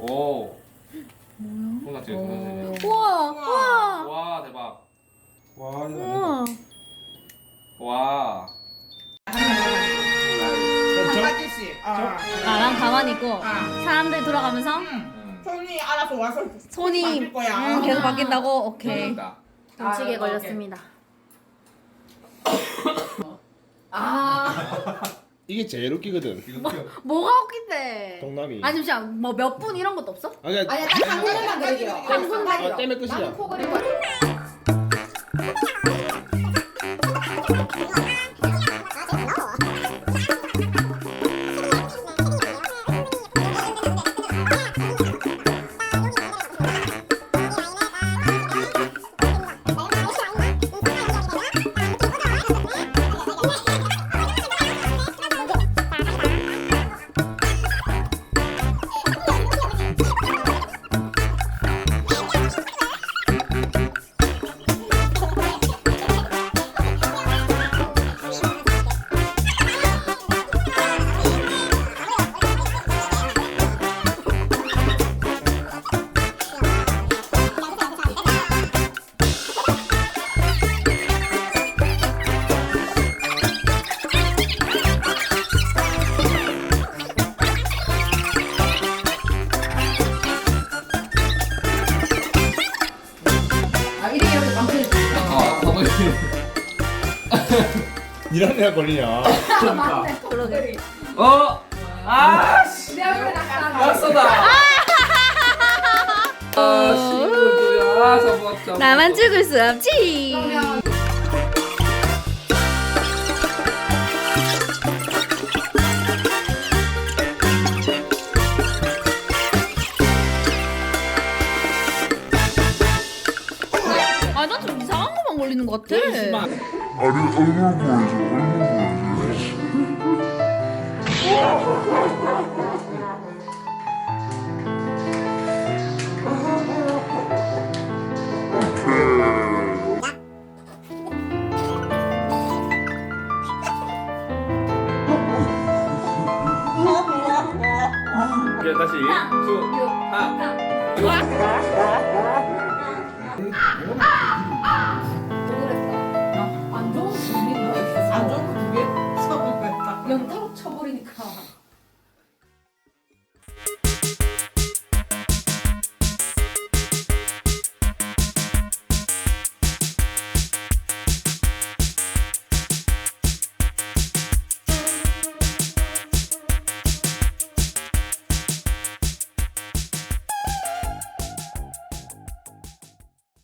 오. 뭐야? 손 찍어, 손. 우와 우와 와 대박. 와 이거 우와 와. 한 가지씩. 아. 나랑 가만히 있고 아. 사람들 돌아가면서 응. 음. 손이 알아서 와서 손이 바뀔 거야. 음, 계속 바뀐다고 오케이. 정치기에 아, 걸렸습니다 이게 제일 웃기거든. 이거. 뭐가 웃긴데 동남이. 아니 잠시만 뭐 몇 분 이런 것도 없어? 아니 아니 딱한 그릇만 그리기로. 한 아, 손가락으로. 때문에 끝이야. 나는 코 그리고. 아 방금. 아, 가만히. 이런 애가 걸리냐? 그러게 어. 아 씨. 내 얼굴에 딱 왔어다. 아 시골들야. 아 잡아. 나만 죽을 수 없지 그러면 아 나 좀 이상한 거만 걸리는 것 같아. 이제 다시 투 하. 안 좋은 분이 안 좋은 거두개 써보겠다. 연타로 쳐버리 니까.